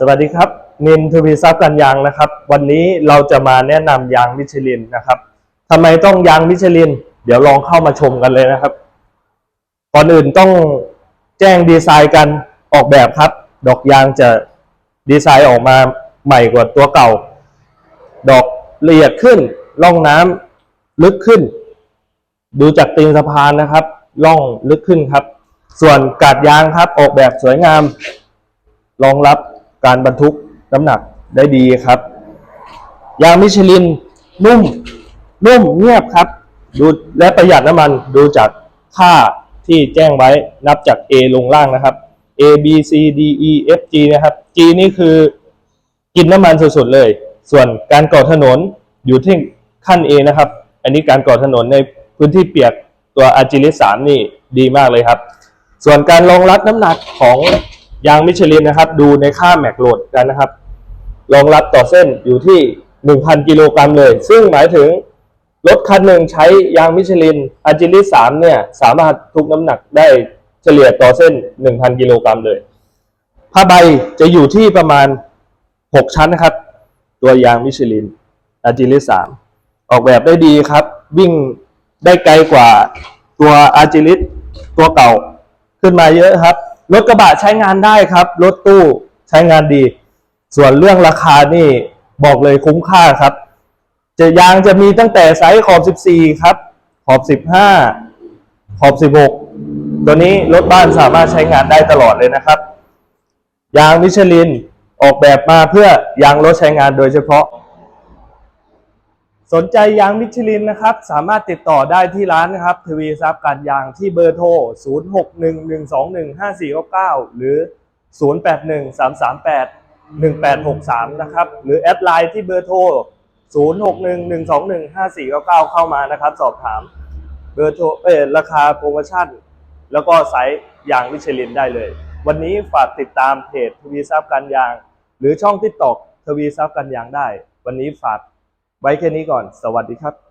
สวัสดีครับนินทวีทรัพย์กันยางนะครับ วันนี้เราจะมาแนะนำยางมิชลินนะครับทำไมต้องยางมิชลิน เดี๋ยวลองเข้ามาชมกันเลยนะครับ ก่อนอื่นต้องแจ้งดีไซน์กันออกแบบครับ ดอกยางจะดีไซน์ออกมาใหม่กว่าตัวเก่า ดอกละเอียดขึ้นร่องน้ำลึกขึ้น ดูจากตีนสะพานนะครับร่องลึกขึ้นครับ ส่วนกาดยางครับออกแบบสวยงามรองรับ การบรรทุกน้ำหนักได้ดีครับ ยางมิชลินนุ่มนุ่มเงียบครับ ดูและประหยัดน้ำมันดูจากค่าที่แจ้งไว้นับจาก A ลงล่างนะครับ A B C D E F G นะครับ G นี่คือกินน้ำมันสุดๆเลย ส่วนการก่อถนนอยู่ที่ขั้น A นะครับ อันนี้การก่อถนนในพื้นที่เปียกตัว a g i l i s 3นี่ดีมากเลยครับ ส่วนการรองรับน้ำหนักของ ยางมิชลินนะครับ ดูในค่าแม็กโหลดกันนะครับ รองรับต่อเส้นอยู่ที่ 1,000 กิโลกรัมเลย ซึ่งหมายถึงรถคันหนึ่งใช้ยางมิชลินอาจิลิส3เนี่ย สามารถทุกน้ำหนักได้เฉลี่ยต่อเส้น 1,000 กิโลกรัมเลย ผ้าใบจะอยู่ที่ประมาณ 6 ชั้นนะครับ ตัวยางมิชลินอาจิลิส3ออกแบบได้ดีครับ วิ่งได้ไกลกว่าตัวอาจิลิสตัวเก่าขึ้นมาเยอะครับ รถกระบะใช้งานได้ครับ รถตู้ใช้งานดี ส่วนเรื่องราคานี่บอกเลยคุ้มค่าครับ จะยางจะมีตั้งแต่ไซส์ขอบ 14 ครับ ขอบ 15 ขอบ 16 ตัวนี้รถบ้านสามารถใช้งานได้ตลอดเลยนะครับ ยางมิชลินออกแบบมาเพื่อยางรถใช้งานโดยเฉพาะ สนใจยางมิชลินนะครับ สามารถติดต่อได้ที่ร้านนะครับทวีทรัพย์การยางที่เบอร์โทร 0611215499 หรือ 0813381863 นะครับ หรือแอดไลน์ที่เบอร์โทร 0611215499 เข้ามานะครับ สอบถามเบอร์โทรเออราคาโปรโมชั่น แล้วก็ไซส์ยางมิชลินได้เลย วันนี้ฝากติดตามเพจทวีทรัพย์การยาง หรือช่องทิกตอกทวีทรัพย์การยางได้ วันนี้ฝาก ไว้แค่นี้ก่อน สวัสดีครับ